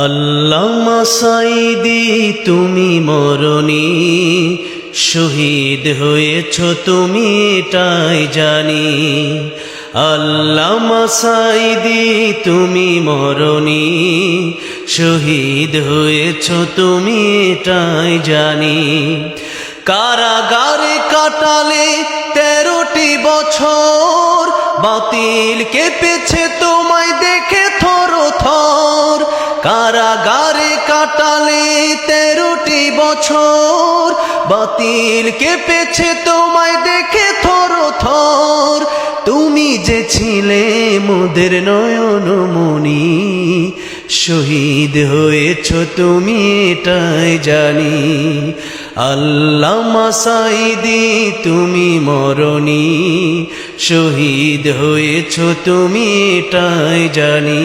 আল্লামা সাইদি, তুমি মরণি। শহীদ হয়েছ তুমি, এটাই জানি। আল্লামা সাইদি, তুমি মরণি। শহীদ হয়েছ তুমি, এটাই জানি। কারাগারে কাটালে তেরোটি বছর, বাতিল কেঁপেছে থর কারাগারে কাটালে তেরোটি বছর। বাতিল কে কেঁপেছে তোমায় দেখে থর থর। তুমি যে ছিলে মোদের নয়ন মনি শহীদ হয়েছ তুমি এটাই জানি। আল্লামা সাইদি তুমি মরণি, শহীদ হয়েছ তুমি এটাই জানি।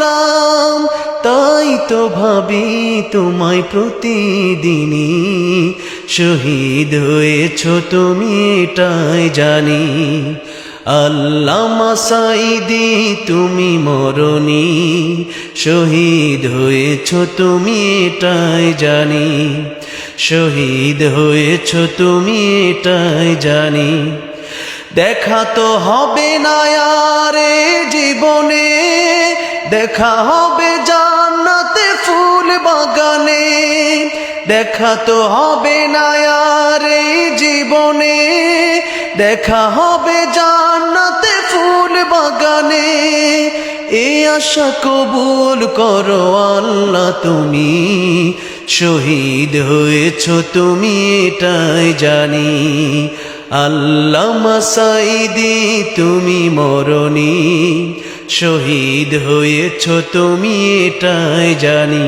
তো ভাবি তোমায় প্রতিদিনই। শহীদ হয়েছ তুমি এটাই জানি। আল্লামা সাইদি তুমি মরণি। শহীদ হয়েছ তুমি এটাই জানি। শহীদ হয়েছ তুমি এটাই জানি। দেখা তো হবে না আরে জীবনে। দেখা হবে ফুল বাগানে, দেখা তো হবে না আরে জীবনে। দেখা হবে জান্নাতে ফুল বাগানে। এ আশা কবুল করো আল্লাহ, তুমি শহীদ হয়েছ, তুমি এটাই জানি। আল্লামা সাইদি তুমি মরণি। শহীদ হয়েছ, তুমি এটাই জানি।